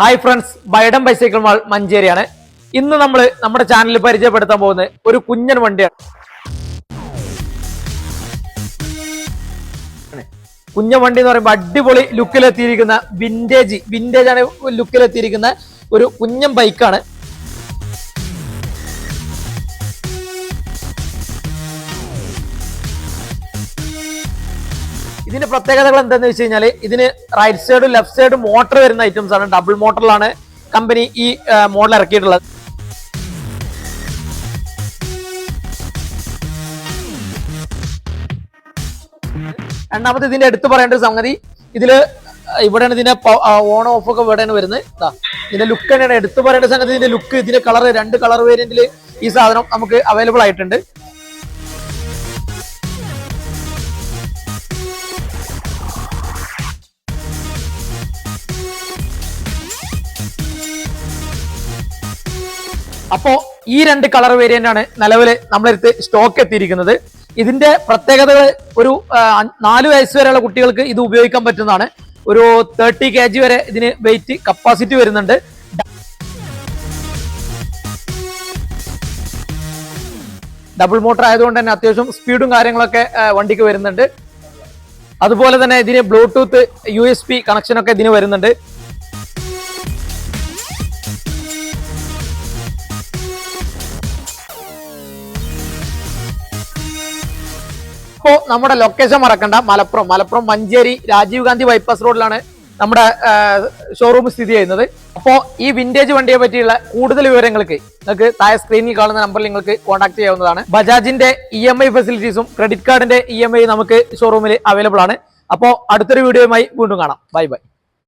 Hi friends Biden bicycle mall മഞ്ചേരിയാണ് ഇന്ന് നമ്മൾ നമ്മുടെ ചാനലിൽ പരിചയപ്പെടുത്താൻ പോകുന്നത് ഒരു കുഞ്ഞൻ വണ്ടിയാണ്. കുഞ്ഞൻ വണ്ടി എന്ന് പറയുമ്പോൾ അടിപൊളി ലുക്കിലെത്തിയിരിക്കുന്ന വിന്റേജ് വിന്റേജ് ആണ് ലുക്കിലെത്തിയിരിക്കുന്ന ഒരു കുഞ്ഞൻ ബൈക്കാണ് ഇതിന്റെ പ്രത്യേകതകൾ എന്താന്ന് വെച്ച് കഴിഞ്ഞാൽ ഇതിന് റൈറ്റ് സൈഡും ലെഫ്റ്റ് സൈഡും മോട്ടർ വരുന്ന ഐറ്റംസ് ആണ്. ഡബിൾ മോട്ടറിലാണ് കമ്പനി ഈ മോഡൽ ഇറക്കിയിട്ടുള്ളത്. രണ്ടാമത് ഇതിന്റെ എടുത്തു പറയേണ്ട ഒരു സംഗതി ഇതിൽ ഇവിടെയാണ് ഇതിന്റെ ഓൺ ഓഫ് ഒക്കെ ഇവിടെയാണ് വരുന്നത്. ഇതിന്റെ ലുക്ക് തന്നെയാണ്. എടുത്തു പറയേണ്ട സംഗതി ഇതിന്റെ ലുക്ക് ഇതിന്റെ കളർ രണ്ട് കളർ വേരിയന്റിൽ ഈ സാധനം നമുക്ക് അവൈലബിൾ ആയിട്ടുണ്ട്. അപ്പോ ഈ രണ്ട് കളർ വേരിയന്റ് ആണ് നിലവിൽ നമ്മളെടുത്ത് സ്റ്റോക്ക് എത്തിയിരിക്കുന്നത്. ഇതിന്റെ പ്രത്യേകതകൾ ഒരു നാല് വയസ്സ് വരെയുള്ള കുട്ടികൾക്ക് ഇത് ഉപയോഗിക്കാൻ പറ്റുന്നതാണ്. ഒരു തേർട്ടി കെ ജി വരെ ഇതിന് വെയിറ്റ് കപ്പാസിറ്റി വരുന്നുണ്ട്. ഡബിൾ മോട്ടർ ആയതുകൊണ്ട് തന്നെ അത്യാവശ്യം സ്പീഡും കാര്യങ്ങളൊക്കെ വണ്ടിക്ക് വരുന്നുണ്ട്. അതുപോലെ തന്നെ ഇതിന് ബ്ലൂടൂത്ത് യു എസ് പി കണക്ഷനൊക്കെ ഇതിന് വരുന്നുണ്ട്. ഇപ്പോ നമ്മുടെ ലൊക്കേഷൻ മറക്കണ്ട. മലപ്പുറം. മലപ്പുറം മഞ്ചേരി രാജീവ് ഗാന്ധി ബൈപ്പാസ് റോഡിലാണ് നമ്മുടെ ഷോറൂം സ്ഥിതി ചെയ്യുന്നത്. അപ്പോ ഈ വിന്റേജ് വണ്ടിയെ പറ്റിയുള്ള കൂടുതൽ വിവരങ്ങൾക്ക് നിങ്ങൾക്ക് താഴെ സ്ക്രീനിൽ കാണുന്ന നമ്പറിൽ നിങ്ങൾക്ക് കോൺടാക്ട് ചെയ്യാവുന്നതാണ്. ബജാജിന്റെ ഇ എം ഐ ഫെസിലിറ്റീസും ക്രെഡിറ്റ് കാർഡിന്റെ ഇ എം ഐ നമുക്ക് ഷോറൂമിൽ അവൈലബിൾ ആണ്. അപ്പോ അടുത്തൊരു വീഡിയോയുമായി വീണ്ടും കാണാം. Bye bye